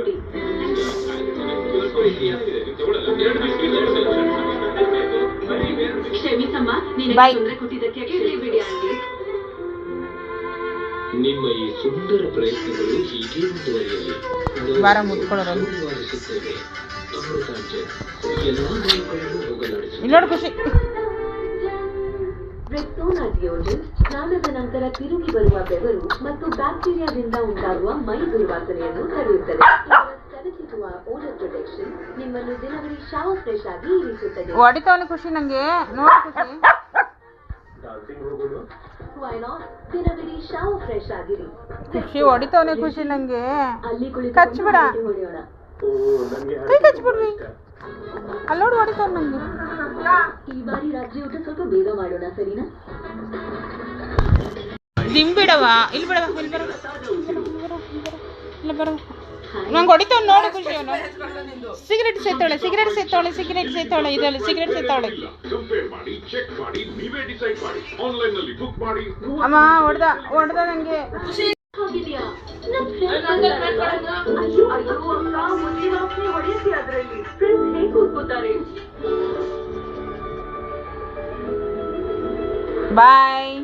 ಕೊಡಿ ಕ್ಷಮಿಸಮ್ಮ ನೀನು ತೊಂದರೆ ಕೊಟ್ಟಿದ್ದಕ್ಕೆ ಬಿಡಿ ಆಂಟಿ. ನಿಮ್ಮ ಈ ಸುಂದರ ಪ್ರಯತ್ನಗಳು ಹೀಗೆ ಮುಂದುವರಿಯಲಿ. ವಾರ ಎಲ್ಲಾ ಹೋಗಲಾಡಿಸು. ಡಿಯೋಜನ್ ಸ್ನಾನದ ನಂತರ ತಿರುಗಿ ಬರುವ ಬೆವರು ಮತ್ತು ಬ್ಯಾಕ್ಟೀರಿಯಾದಿಂದ ಉಂಟಾಗುವ ಮೈ ದುರ್ವಾಸನೆಯನ್ನು ತಡೆಯುತ್ತದೆ. ಕಲಕಿಸುವ ಓಡರ್ ಪ್ರೊಟೆಕ್ಷನ್ ನಿಮ್ಮನ್ನು ದಿನವಿಡೀ ಶಾವರ್ ಫ್ರೆಶ್ ಆಗಿ ಇರಿಸುತ್ತದೆ. ಹೊಡಿತಾವನೆ ಖುಷಿ ನಂಗೆ. ನೋಡಿ ಖುಷಿ? ದಿನವಿಡೀ ಶಾವರ್ ಫ್ರೆಶ್ ಆಗಿರಿ. ಖುಷಿ ಹೊಡಿತಾವನೆ ಖುಷಿ ನಂಗೆ. ಅಲ್ಲಿ ಕಚ್ಬೇಡ. ಕುಳಿತು ಹೊಡೆಯೋಣ. ಕೈ ಕಚ್ಬಿಡ್ರಿ. ಅಲ್ಲಿ ನೋಡಿ ಹೊಡಿತಾವ್ ನಂಗೆ. ಈ ಬಾರಿ ಊಟ ಸ್ವಲ್ಪ ಬೇಗ ಮಾಡೋಣ ಸರಿನಾ? ಬಿಡವ? ಇಲ್ಲಿ ಬಿಡವ ಇಲ್ಲಿ ಬರ. ಇಲ್ಲಿ ಬರ. ನಂಗೆ ಹೊಡಿತಾವ್ ನೋಡು ಖುಷಿ ಅವನು. ಸಿಗರೇಟ್ ಸೇತಾಳೆ ಸಿಗರೇಟ್ ಸೇತಾಳೆ ಸಿಗರೇಟ್ ಸೇತಾಳೆ ಇದರಲ್ಲಿ ಸಿಗರೇಟ್ ಸೇತಾಳೆ. ಕಂಪೇರ್ ಮಾಡಿ ಚೆಕ್ ಮಾಡಿ ನೀವೇ ಡಿಸೈಡ್ ಮಾಡಿ ಆನ್ಲೈನ್ನಲ್ಲಿ ಬುಕ್ ಮಾಡಿ ಅಮ್ಮ ಹೊಡೆದ ಹೊಡೆದ ನಂಗೆ. ಅಯ್ಯೋ ಅಯ್ಯೋ ಅಕ್ಕ ಒಂದೇ ವಾಸನೆ ಹೊಡೆಯುತ್ತೆ ಅದ್ರಲ್ಲಿ. ಫ್ರೆಂಡ್ಸ್ ಹೇಗೆ ಕೂತ್ಕೋತಾರೆ? बाय